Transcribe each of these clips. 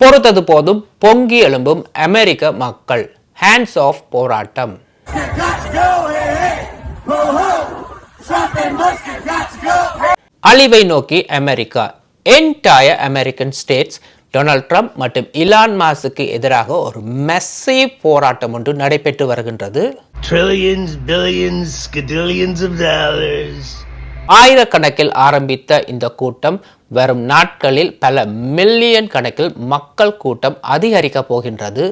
பொறுத்தது போதும் பொங்கி எழும்பும் அமெரிக்க மக்கள். ஹேண்ட்ஸ் ஆஃப் போராட்டம். அழிவை நோக்கி America. Entire American states Donald Trump மற்றும் இலான் மாஸுக்கு எதிராக ஒரு மெஸ்ஸிவ் போராட்டம் ஒன்று நடைபெற்று வருகின்றது. ஆயிரக்கணக்கில் ஆரம்பித்த இந்த கூட்டம் வரும் நாட்களில் பல மில்லியன் கணக்கில் மக்கள் கூட்டம் அதிகரிக்க போகின்றது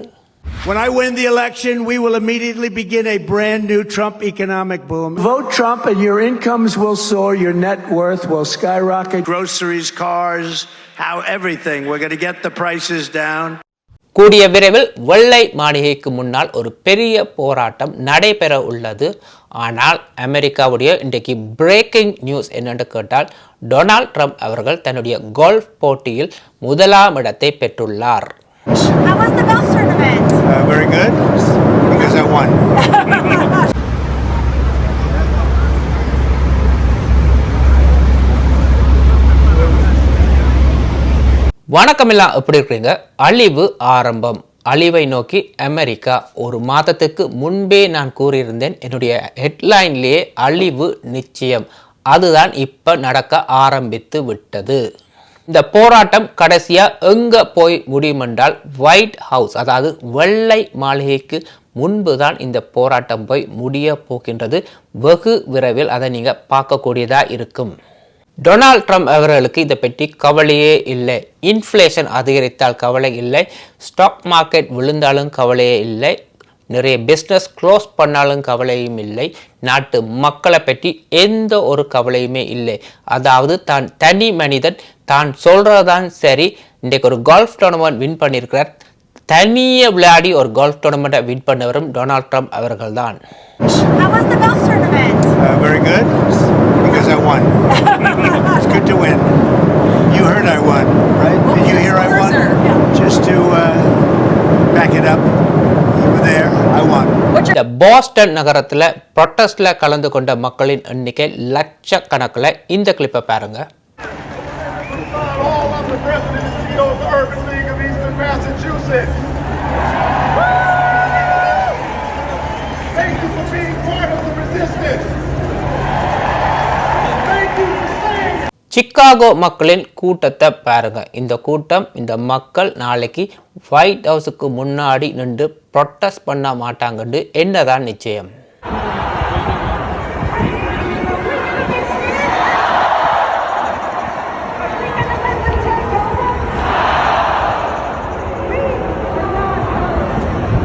When I win the election, we will immediately begin a brand new Trump economic boom. Vote Trump and your incomes will soar, your net worth will skyrocket. Groceries, cars, how everything. We're going to get the prices down. கூடிய விரைவில் வெள்ளை மாளிகைக்கு முன்னால் ஒரு பெரிய போராட்டம் நடைபெற உள்ளது ஆனால் அமெரிக்காவுடைய இன்றைக்கு பிரேக்கிங் நியூஸ் என்னென்று கேட்டால் டொனால்ட் ட்ரம்ப் அவர்கள் தன்னுடைய கோல்ஃப் போட்டியில் முதலாம் இடத்தை பெற்றுள்ளார் How was the golf tournament? Uh, very good, because I won. வணக்கமெல்லாம் எப்படி இருக்கிறீங்க? அழிவு ஆரம்பம். அழிவை நோக்கி அமெரிக்கா ஒரு மாதத்துக்கு முன்பே நான் கூறியிருந்தேன் என்னுடைய ஹெட்லைன்லேயே அழிவு நிச்சயம். அதுதான் இப்போ நடக்க ஆரம்பித்து விட்டது. இந்த போராட்டம் கடைசியாக எங்கே போய் முடியும் என்றால் ஒயிட் ஹவுஸ் அதாவது வெள்ளை மாளிகைக்கு முன்பு தான் இந்த போராட்டம் போய் முடிய போகின்றது. வெகு விரைவில் அதை நீங்கள் பார்க்கக்கூடியதாக இருக்கும். டொனால்ட் ட்ரம்ப் அவர்களுக்கு இதை பற்றி கவலையே இல்லை. இன்ஃப்ளேஷன் அதிகரித்தால் கவலை இல்லை. ஸ்டாக் மார்க்கெட் விழுந்தாலும் கவலையே இல்லை. நிறைய பிஸ்னஸ் க்ளோஸ் பண்ணாலும் கவலையும் இல்லை. நாட்டு மக்களை பற்றி எந்த ஒரு கவலையுமே இல்லை. அதாவது தான் தனி மனிதன் தான் சொல்றதான் சரி. இன்றைக்கு ஒரு கால்ஃப் டோர்னமெண்ட் வின் பண்ணியிருக்கிறார். தனியே விளையாடி ஒரு கால்ஃப் டோர்னமெண்ட்டை வின் பண்ணவரும் டொனால்ட் ட்ரம்ப் அவர்கள்தான். How Uh, I won. it's good to win. You heard I won, right? Did you hear I won? Just to uh, back it up, you were there. I won. இந்த Boston நகரத்துல ப்ரொட்டஸ்ட்ல கலந்து கொண்ட மக்களின் எண்ணிக்கை லட்சக்கணக்கில் இந்த கிளிப்பை பாருங்க all சிக்காகோ மக்களின் கூட்டத்தை பாருங்க. இந்த கூட்டம் இந்த மக்கள் நாளைக்கு ஒயிட் ஹவுஸுக்கு முன்னாடி நின்று ப்ரொட்டஸ்ட் பண்ண மாட்டாங்கன்னு என்னதான் நிச்சயம்?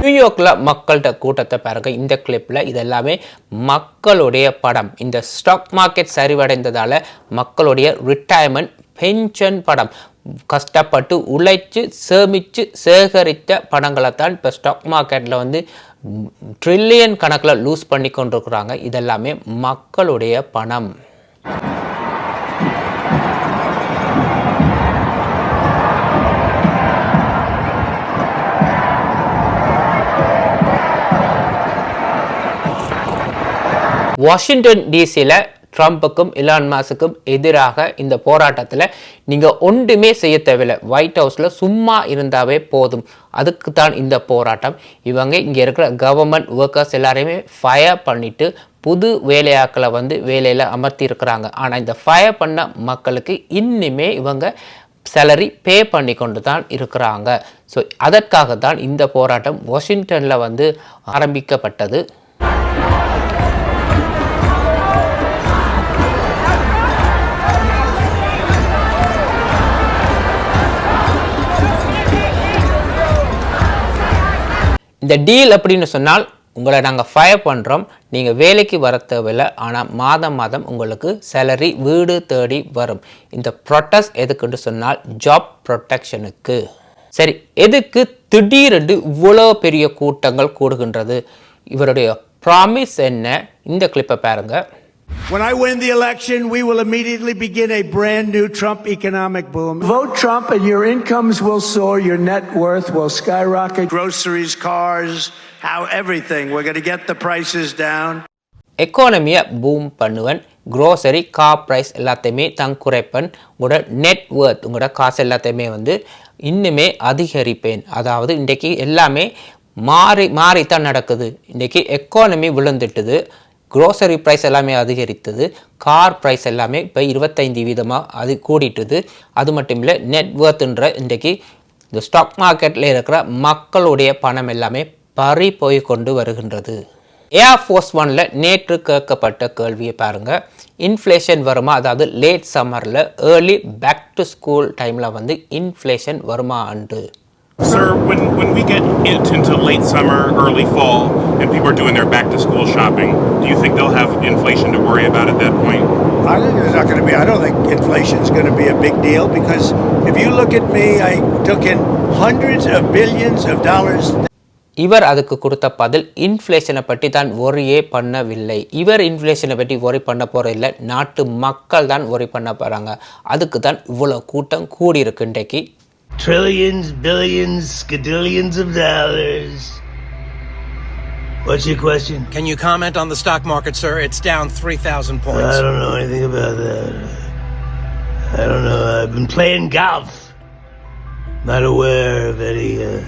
நியூயார்க்கில் மக்கள்கிட்ட கூட்டத்தை பாருங்க. இந்த கிளிப்பில் இது எல்லாமே மக்களுடைய படம். இந்த ஸ்டாக் மார்க்கெட் சரிவடைந்ததால் மக்களுடைய ரிட்டையர்மெண்ட் பென்ஷன் படம். கஷ்டப்பட்டு உழைச்சு சேமித்து சேகரித்த பணங்களை தான் இப்போ ஸ்டாக் மார்க்கெட்டில் வந்து ட்ரில்லியன் கணக்கில் லூஸ் பண்ணி கொண்டிருக்கிறாங்க இதெல்லாமே மக்களுடைய பணம். வாஷிங்டன் டிசியில் ட்ரம்ப்புக்கும் இலான் மாஸுக்கும் எதிராக இந்த போராட்டத்தில் நீங்கள் ஒன்றுமே செய்ய தேவையில்லை. ஒயிட் ஹவுஸில் சும்மா இருந்தாவே போதும். அதுக்கு தான் இந்த போராட்டம். இவங்க இங்கே இருக்கிற கவர்மெண்ட் ஒர்க்கர்ஸ் எல்லாரையுமே ஃபயர் பண்ணிவிட்டு புது வேலையாக்களை வந்து வேலையில் அமர்த்தி இருக்கிறாங்க ஆனால் இந்த ஃபயர் பண்ண மக்களுக்கு இன்னுமே இவங்க சேலரி பே பண்ணி கொண்டு தான் இருக்கிறாங்க. ஸோ அதற்காக தான் இந்த போராட்டம் வாஷிங்டனில் வந்து ஆரம்பிக்கப்பட்டது. இந்த டீல் அப்படின்னு சொன்னால் உங்களை நாங்கள் ஃபயர் பண்ணுறோம் நீங்கள் வேலைக்கு வர தேவையில்லை ஆனால் மாதம் மாதம் உங்களுக்கு சேலரி வீடு தேடி வரும். இந்த ப்ரொட்டஸ்ட் எதுக்குன்னு சொன்னால் ஜாப் ப்ரொடெக்ஷனுக்கு சரி எதுக்கு திடீரென்று இவ்வளோ பெரிய கூட்டங்கள் கூடுகின்றது? இவருடைய ப்ராமிஸ் என்ன? இந்த கிளிப்பை பாருங்கள் When I win the election, we will immediately begin a brand new Trump economic boom. Vote Trump and your incomes will soar, your net worth will skyrocket. Groceries, cars, how everything. We're going to get the prices down. எக்கானமியை boom பண்ணுவேன் grocery car price எல்லாத்தையுமே தான் குறைப்பேன் உங்களோட net worth உங்களோட காசு எல்லாத்தையுமே வந்து இன்னுமே அதிகரிப்பேன் அதாவது இன்றைக்கி எல்லாமே மாறி மாறித்தான் நடக்குது இன்றைக்கி எக்கானமி விழுந்துட்டுது க்ரோசரி ப்ரைஸ் எல்லாமே அதிகரித்தது. கார் ப்ரைஸ் எல்லாமே இப்போ இருபத்தைந்து வீதமாக அது கூடிட்டுது. அது மட்டும் இல்லை நெட்ஒர்த்துன்ற இன்றைக்கு இந்த ஸ்டாக் மார்க்கெட்டில் இருக்கிற மக்களுடைய பணம் எல்லாமே பறி போய் கொண்டு வருகின்றது. ஏர்ஃபோர்ஸ் ஒனில் நேற்று கேட்கப்பட்ட கேள்வியை பாருங்கள் இன்ஃப்ளேஷன் வருமா? அதாவது லேட் சம்மரில் ஏர்லி பேக் டு ஸ்கூல் டைமில் வந்து இன்ஃப்ளேஷன் வருமா and Sir, when, when we get it into late summer, early fall, and people are doing their back to school shopping, do you think they'll have inflation to worry about at that point? I think there's not going to be. I don't think inflation's going to be a big deal because if you look at me, I took in hundreds of billions of dollars. இவர் அதுக்கு கொடுத்த பதில் இன்ஃப்ளேஷனை பற்றி தான் ஒரியே பண்ணவில்லை இவர் இன்ஃப்ளேஷனை பற்றி worry பண்ண போகிறதில்ல நாட்டு மக்கள் தான் ஒரி பண்ண போகிறாங்க அதுக்கு தான் இவ்வளோ கூட்டம் கூடியிருக்கு இன்றைக்கு Trillions, billions, skadillions of dollars. What's your question? Can you comment on the stock market, sir? It's down 3,000 points. I don't know anything about that. I don't know. I've been playing golf. Not aware of any. Uh...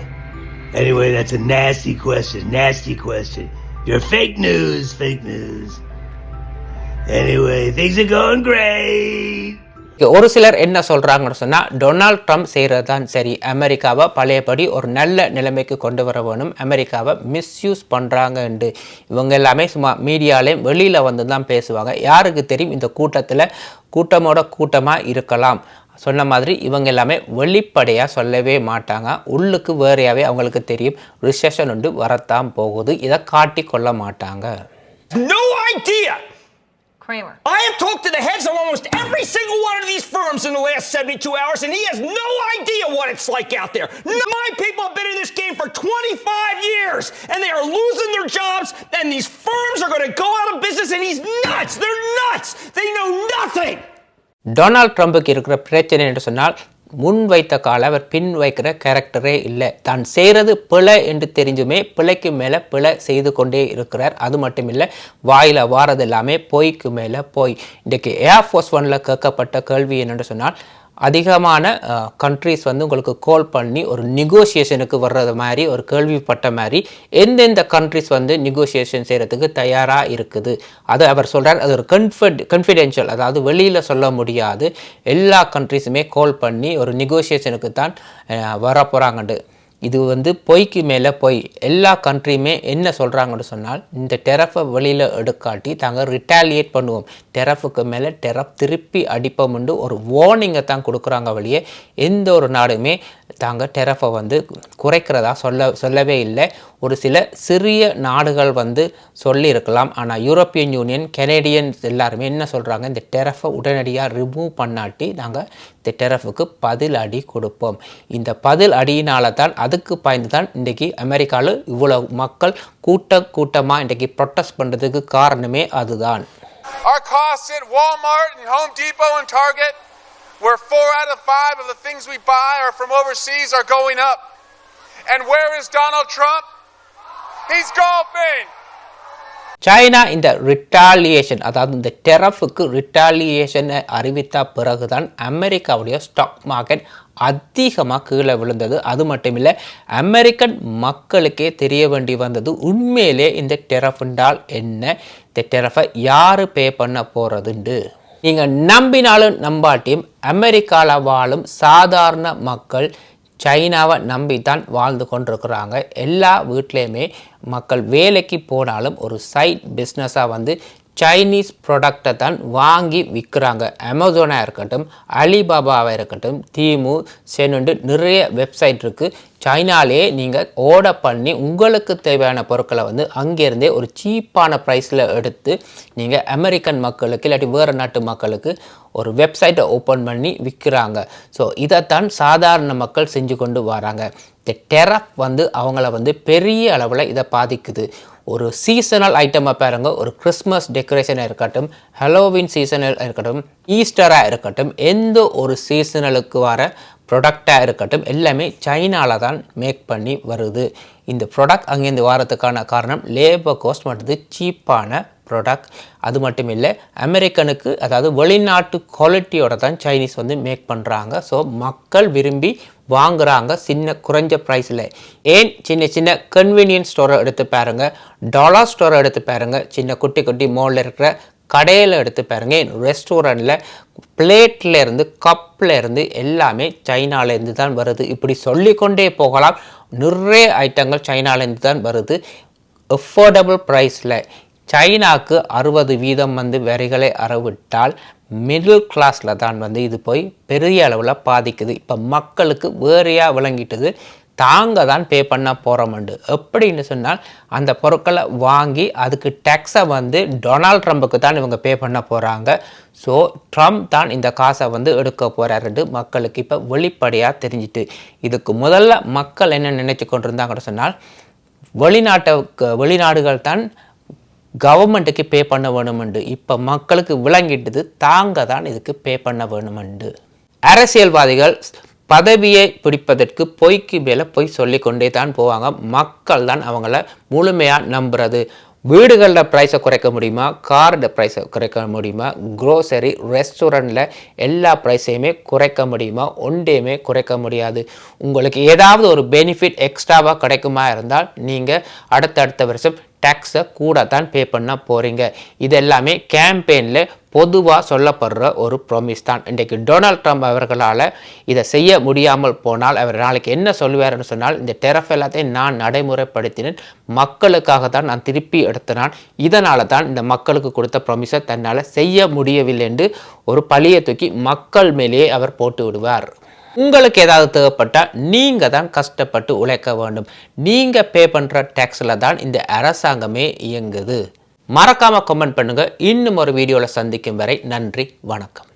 Anyway, that's a nasty question. Nasty question. You're fake news. Fake news. Anyway, things are going great. ஒரு சிலர் என்ன சொல்கிறாங்கன்னு சொன்னால் Donald Trump செய்கிறது தான் சரி. அமெரிக்காவை பழையபடி ஒரு நல்ல நிலைமைக்கு கொண்டு வர வேணும். அமெரிக்காவை மிஸ்யூஸ் பண்ணுறாங்கன்ட்டு இவங்க எல்லாமே சும்மா மீடியாலேயும் வெளியில் வந்து தான் பேசுவாங்க. யாருக்கு தெரியும்? இந்த கூட்டத்தில் கூட்டமோட கூட்டமாக இருக்கலாம். சொன்ன மாதிரி இவங்க எல்லாமே வெளிப்படையாக சொல்லவே மாட்டாங்க. உள்ளுக்கு வேறையாகவே அவங்களுக்கு தெரியும். ரிசெஷன் உண்டு வரத்தான் போகுது. இதை காட்டி கொள்ள மாட்டாங்க. No idea! Kramer. I have talked to the heads of almost every single one of these firms in the last 72 hours, and he has no idea what it's like out there. No, my people have been in this game for 25 years, and they are losing their jobs, and these firms are going to go out of business, and he's nuts. They're nuts. They know nothing. Donald ட்ரம்புக்கு இருக்கிற பிரச்சனை என்று சொன்னால் முன் வைத்த கால அவர் பின் வைக்கிற கேரக்டரே இல்லை. தான் செய்கிறது பிழை என்று தெரிஞ்சுமே பிழைக்கு மேலே பிழை செய்து கொண்டே இருக்கிறார். அது மட்டும் இல்லை வாயில் வாரது எல்லாமே பொய்க்கு மேலே பொய். இன்றைக்கு ஏர்ஃபோர்ஸ் ஒனில் கேட்கப்பட்ட கேள்வி என்னென்னு சொன்னால் அதிகமான கண்ட்ரிஸ் வந்து உங்களுக்கு கால் பண்ணி ஒரு நெகோசியேஷனுக்கு வர்றது மாதிரி ஒரு கேள்விப்பட்ட மாதிரி எந்தெந்த கண்ட்ரிஸ் வந்து நெகோசியேஷன் செய்கிறதுக்கு தயாராக இருக்குது? அது அவர் சொல்கிறார் அது ஒரு கன்ஃபிட் கன்ஃபிடென்ஷியல் அதாவது வெளியில் சொல்ல முடியாது. எல்லா கண்ட்ரிஸுமே கால் பண்ணி ஒரு நெகோசியேஷனுக்கு தான் வர போகிறாங்கண்டு இது வந்து பொய்க்கு மேலே பொய். எல்லா கண்ட்ரியுமே என்ன சொல்கிறாங்கன்னு சொன்னால் இந்த டெரஃபை வெளியில் எடுக்காட்டி தாங்கள் ரிட்டாலியேட் பண்ணுவோம். டெரஃபுக்கு மேலே டெரஃப் திருப்பி அடிப்போம்னு ஒரு வார்னிங்கை தான் கொடுக்குறாங்க வழியே எந்த ஒரு நாடுமே தாங்க டெரஃபை வந்து குறைக்கிறதா சொல்ல சொல்லவே இல்லை. ஒரு சில சிறிய நாடுகள் வந்து சொல்லியிருக்கலாம். ஆனால் யூரோப்பியன் யூனியன் கெனேடியன்ஸ் எல்லாருமே என்ன சொல்கிறாங்க இந்த டெரஃபை உடனடியாக ரிமூவ் பண்ணாட்டி நாங்கள் இந்த டெரஃபுக்கு பதில் அடி கொடுப்போம். இந்த பதில் அடியினால தான் அதுக்கு பயந்து தான் இன்றைக்கி அமெரிக்காவில் இவ்வளோ மக்கள் கூட்ட கூட்டமாக இன்றைக்கி ப்ரொட்டஸ்ட் பண்ணுறதுக்கு காரணமே அதுதான். Our costs at Walmart and Home Depot and Target, where four out of five of the things we buy are from overseas, are going up. And where is Donald Trump? He's golfing. China இந்த retaliation அதாவது இந்த டெரஃபுக்கு ரிட்டாலியேஷனை அறிவித்த பிறகுதான் அமெரிக்காவுடைய stock market அதிகமாக கீழே விழுந்தது அது மட்டும் இல்லை அமெரிக்கன் மக்களுக்கே தெரிய வேண்டி வந்தது உண்மையிலே இந்த டெரஃப் என்றால் என்ன இந்த டெரஃபை யார் பே பண்ண போகிறதுண்டு நீங்கள் நம்பினாலும் நம்பாட்டியும் அமெரிக்காவில் வாழும் சாதாரண மக்கள் சைனாவை நம்பித்தான் வாழ்ந்து கொண்டிருக்கிறாங்க. எல்லா வீட்லேயுமே மக்கள் வேலைக்கு போனாலும் ஒரு சைட் பிஸ்னஸாக வந்து சைனீஸ் ப்ராடக்டை தான் வாங்கி விற்கிறாங்க அமேசானாக இருக்கட்டும் அலிபாபாவாக இருக்கட்டும் தீமு சென்னுண்டு நிறைய வெப்சைட் இருக்குது சைனாலே நீங்கள் ஓட பண்ணி உங்களுக்கு தேவையான பொருட்களை வந்து அங்கேருந்தே ஒரு சீப்பான ப்ரைஸில் எடுத்து நீங்கள் அமெரிக்கன் மக்களுக்கு இல்லாட்டி வேறு நாட்டு மக்களுக்கு ஒரு வெப்சைட்டை ஓப்பன் பண்ணி விற்கிறாங்க ஸோ இதைத்தான் சாதாரண மக்கள் செஞ்சு கொண்டு வராங்க. இந்த டெரப் வந்து அவங்கள வந்து பெரிய அளவில் இதை பாதிக்குது. ஒரு சீசனல் ஐட்டமாக பாருங்க. ஒரு கிறிஸ்மஸ் டெக்கரேஷனாக இருக்கட்டும் ஹலோவின் சீசனல் இருக்கட்டும் ஈஸ்டராக இருக்கட்டும் எந்த ஒரு சீசனலுக்கு வர ப்ரொடக்டாக இருக்கட்டும் எல்லாமே சைனாவில் தான் மேக் பண்ணி வருது. இந்த ப்ரொடக்ட் அங்கேருந்து வாரத்துக்கான காரணம் லேபர் காஸ்ட் மற்றும் சீப்பான ப்ராடக்ட் அது மட்டும் இல்லை அமெரிக்கனுக்கு அதாவது வெளிநாட்டு குவாலிட்டியோட தான் சைனீஸ் வந்து மேக் பண்ணுறாங்க ஸோ மக்கள் விரும்பி வாங்குறாங்க சின்ன குறைஞ்ச ப்ரைஸில் ஏன் சின்ன சின்ன கன்வீனியன்ஸ் ஸ்டோரை எடுத்து பாருங்கள் டாலர் ஸ்டோரை எடுத்து பாருங்கள் சின்ன குட்டி குட்டி மோலில் இருக்கிற கடையில் எடுத்து பாருங்க. ரெஸ்டாரண்ட்டில் பிளேட்லேருந்து கப்லேருந்து எல்லாமே சைனாலேருந்து தான் வருது. இப்படி சொல்லிக்கொண்டே போகலாம். நிறைய ஐட்டங்கள் சைனாலேருந்து தான் வருது. அஃபோர்டபுள் ப்ரைஸில் சைனாக்கு அறுபது வீதம் வந்து வரிகளை அறவிட்டால் மிடில் கிளாஸில் தான் வந்து இது போய் பெரிய அளவில் பாதிக்குது. இப்போ மக்களுக்கு வேறையாக விளங்கிட்டது. தாங்க தான் பே பண்ண போகிறோம்ண்டு எப்படின்னு சொன்னால் அந்த பொருட்களை வாங்கி அதுக்கு டேக்ஸை வந்து டொனால்ட் ட்ரம்புக்கு தான் இவங்க பே பண்ண போகிறாங்க ஸோ ட்ரம்ப் தான் இந்த காசை வந்து எடுக்க போகிறாருண்டு மக்களுக்கு இப்போ வெளிப்படையாக தெரிஞ்சிட்டு. இதுக்கு முதல்ல மக்கள் என்ன நினச்சி கொண்டிருந்தாங்கன்னு சொன்னால் வெளிநாட்டுக்கு வெளிநாடுகள் தான் கவர்மெண்ட்டுக்கு பே பண்ண வேணுமெண்டு. இப்போ மக்களுக்கு விளங்கிட்டது தாங்க தான் இதுக்கு பே பண்ண வேணுமெண்டு. அரசியல்வாதிகள் பதவியை பிடிப்பதற்கு பொய்க்கு மேலே பொய் சொல்லி கொண்டே தான் போவாங்க. மக்கள் தான் அவங்கள முழுமையாக நம்புறது. வீடுகளில் ப்ரைஸை குறைக்க முடியுமா? காரோட ப்ரைஸை குறைக்க முடியுமா? க்ரோசரி ரெஸ்டாரண்ட்டில் எல்லா ப்ரைஸையுமே குறைக்க முடியுமா? ஒன்றையுமே குறைக்க முடியாது. உங்களுக்கு ஏதாவது ஒரு பெனிஃபிட் எக்ஸ்ட்ராவாக கிடைக்குமா இருந்தால் நீங்கள் அடுத்தடுத்த வருஷம் டேக்ஸை கூட தான் பே பண்ண போகிறீங்க இது எல்லாமே கேம்பெயினில் பொதுவாக சொல்லப்படுற ஒரு ப்ராமிஸ் தான். இன்றைக்கு டொனால்ட் ட்ரம்ப் அவர்களால் இதை செய்ய முடியாமல் போனால் அவர் நாளைக்கு என்ன சொல்லுவார்னு சொன்னால் இந்த டெரஃப் எல்லாத்தையும் நான் நடைமுறைப்படுத்தினேன். மக்களுக்காக தான் நான் திருப்பி எடுத்தினான். இதனால தான் இந்த மக்களுக்கு கொடுத்த ப்ராமிஸை தன்னால் செய்ய முடியவில்லை என்று ஒரு பழியை தூக்கி மக்கள் மேலேயே அவர் போட்டு விடுவார். உங்களுக்கு ஏதாவது தேவைப்பட்டால் நீங்கள் தான் கஷ்டப்பட்டு உழைக்க வேண்டும். நீங்கள் பே பண்ணுற டேக்ஸில் தான் இந்த அரசாங்கமே இயங்குது. மறக்காமல் கமெண்ட் பண்ணுங்கள் இன்னும் ஒரு வீடியோவில் சந்திக்கும் வரை நன்றி வணக்கம்.